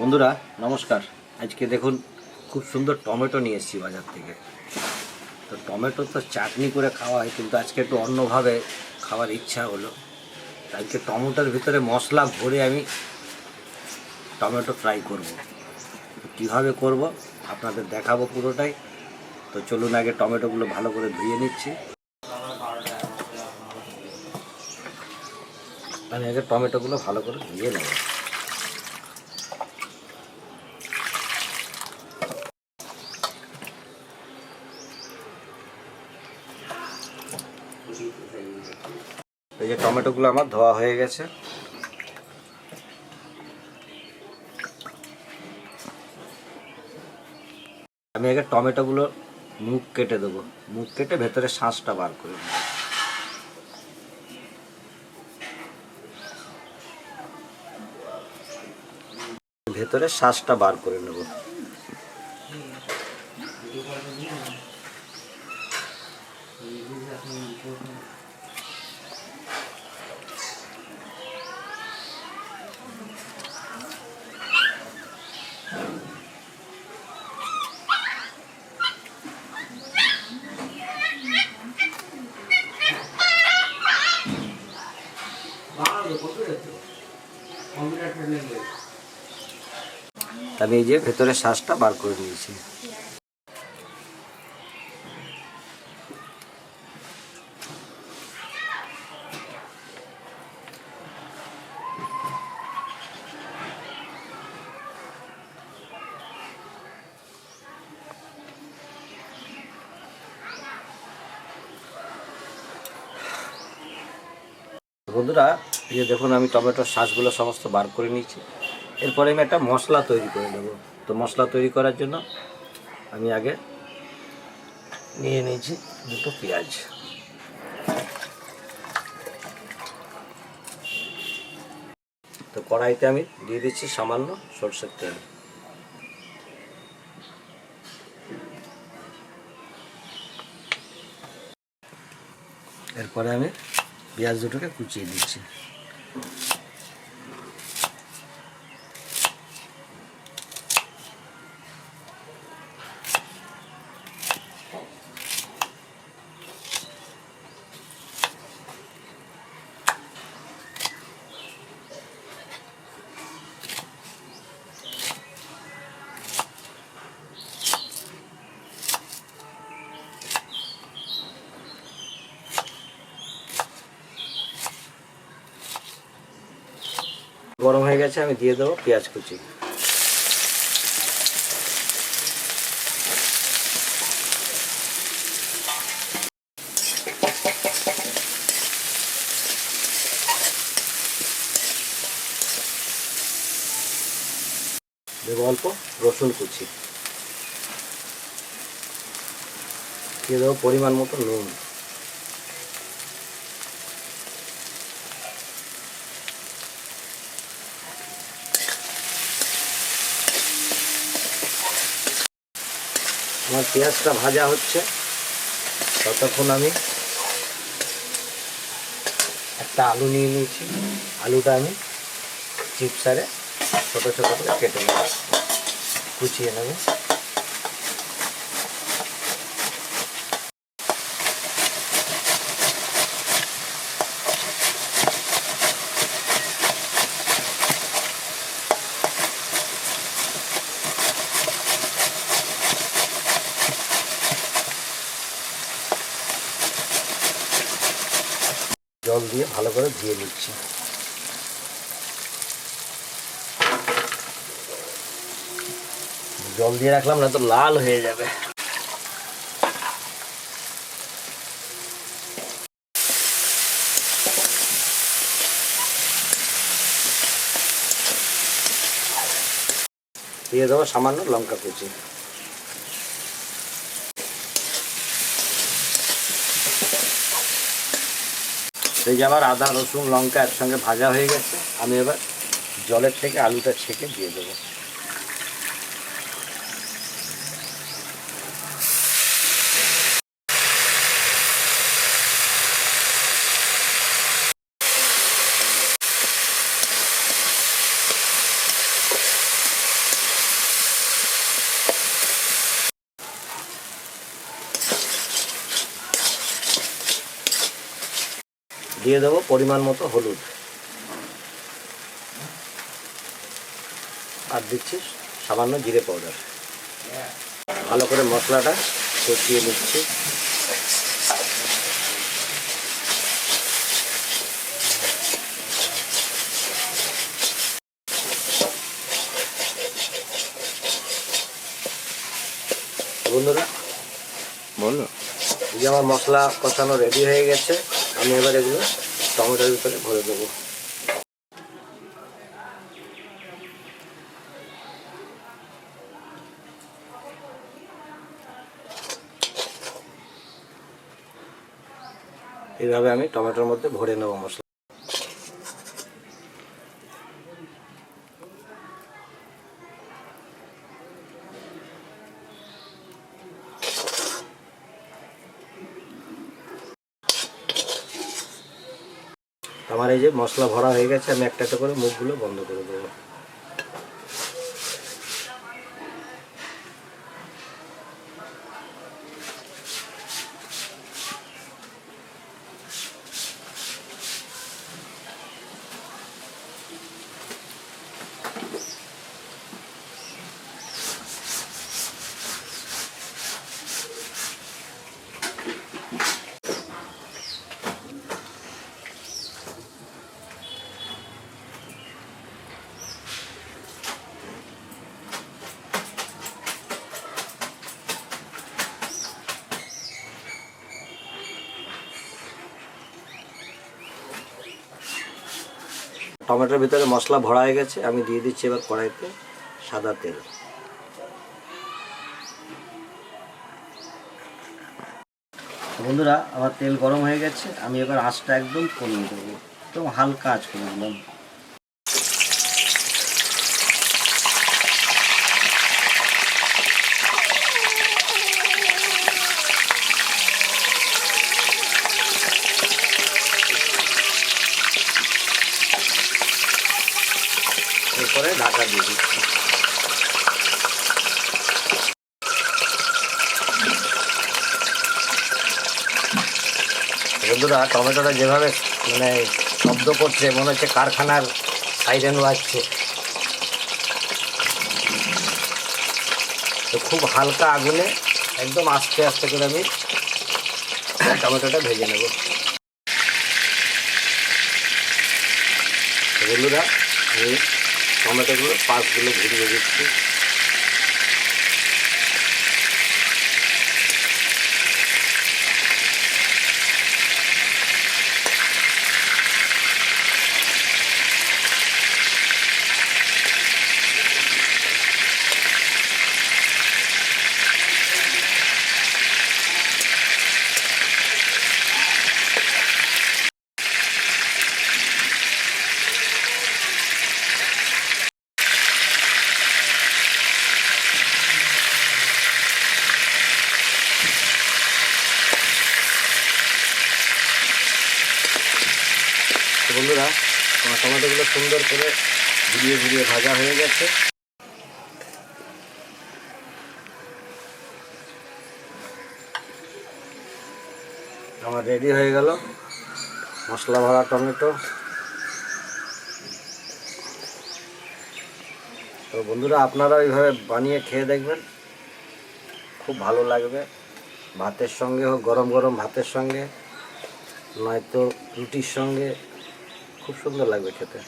বন্ধুরা, নমস্কার। আজকে দেখুন, খুব সুন্দর টমেটো নিয়ে এসেছি বাজার থেকে। তো টমেটো তো চাটনি করে খাওয়া হয়, কিন্তু আজকে একটু অন্যভাবে খাওয়ার ইচ্ছা হলো। আজকে টমেটোর ভিতরে মশলা ভরে আমি টমেটো ফ্রাই করব। কীভাবে করব, আপনাদের দেখাবো পুরোটাই। তো চলুন আগে টমেটোগুলো ভালো করে ধুয়ে নিচ্ছি। আমি আগে টমেটোগুলো ভালো করে ধুয়ে নেব। এই যে টমেটোগুলো আমার ধোয়া হয়ে গেছে। আমি আগে টমেটোগুলো মুখ কেটে দেবো। মুখ কেটে ভেতরে শাঁসটা বার করে নেব। ভেতরে শ্বাসটা বার করে নেব। আমি এই যে ভেতরে শ্বাসটা বার করে নিয়েছি। বন্ধুরা, এই দেখুন, আমি টমেটোর শ্বাসগুলো সমস্ত বার করে নিয়েছি। এরপরে আমি একটা মশলা তৈরি করে নেব। তো মশলা তৈরি করার জন্য আমি আগে নিয়ে নিয়েছি দুটো পেঁয়াজ। তো কড়াইতে আমি দিয়ে দিচ্ছি সামান্য সরষের তেল। এরপরে আমি পেঁয়াজ দুটোকে কুচিয়ে দিচ্ছি। গরম হয়ে গেছে, আমি দিয়ে দেবো পেঁয়াজ কুচি। দেবো অল্প রসুন কুচি। দিয়ে দেবো পরিমাণ মতো নুন। আমার পেঁয়াজটা ভাজা হচ্ছে। ততক্ষণ আমি একটা আলু নিয়ে নিয়েছি। আলুটা আমি চিপসারে ছোটো ছোটো করে কেটে নেব। কুচিয়ে নেব জল দিয়ে ভালো করে ধুয়ে নিচ্ছি। জল দিয়ে রাখলাম, না তো লাল হয়ে যাবে। দিয়ে দেবো সামান্য লঙ্কা কুচি। এই যে আমার আদা, রসুন, লঙ্কা একসঙ্গে ভাজা হয়ে গেছে, আমি এবার জলের থেকে আলুটা ছেঁকে দিয়ে দেবো। দিয়ে দেবো পরিমাণ মতো হলুদ। আর দিচ্ছি সামান্য জিরে পাউডার ভালো করে মশলাটা কষিয়ে নিচ্ছি। বন্ধুরা বলো। এই আমার মশলা কষানো রেডি হয়ে গেছে। আমি এবার এগুলো টমেটোর ভিতরে ভরে দেবো। এইভাবে আমি টমেটোর মধ্যে ভরে নেব মশলা। আমার এই যে মশলা ভরা হয়ে গেছে, আমি একটা একটা করে মুখগুলো বন্ধ করে দেবো। টমেটোর ভিতরে মশলা ভরা হয়ে গেছে, আমি দিয়ে দিচ্ছি এবার কড়াইতে সাদা তেল। বন্ধুরা, আমার তেল গরম হয়ে গেছে, আমি এবার আঁচটা একদম কমিয়ে দেবো, একদম হালকা আঁচ করে দিলাম এরপরে ঢাকা দিয়ে দিচ্ছি। বন্ধুরা, টমেটোটা যেভাবে মানে শব্দ করছে, মনে হচ্ছে কারখানার সাইরেন বাজছে তো খুব হালকা আগুনে একদম আস্তে আস্তে করে আমি টমেটোটা ভেজে নেব। বন্ধুরা আমি টমেটোগুলো পাঁচগুলো ঘুরিয়ে দিচ্ছি। বন্ধুরা আমার টমেটোগুলো সুন্দর করে ঘুরিয়ে ঘুরিয়ে ভাজা হয়ে গেছে। আমার রেডি হয়ে গেল মশলা ভরা টমেটো। তো বন্ধুরা আপনারা এইভাবে বানিয়ে খেয়ে দেখবেন। খুব ভালো লাগবে। ভাতের সঙ্গে হোক, গরম গরম ভাতের সঙ্গে, নয়তো রুটির সঙ্গে। খুব সুন্দর লাগবে খেতে।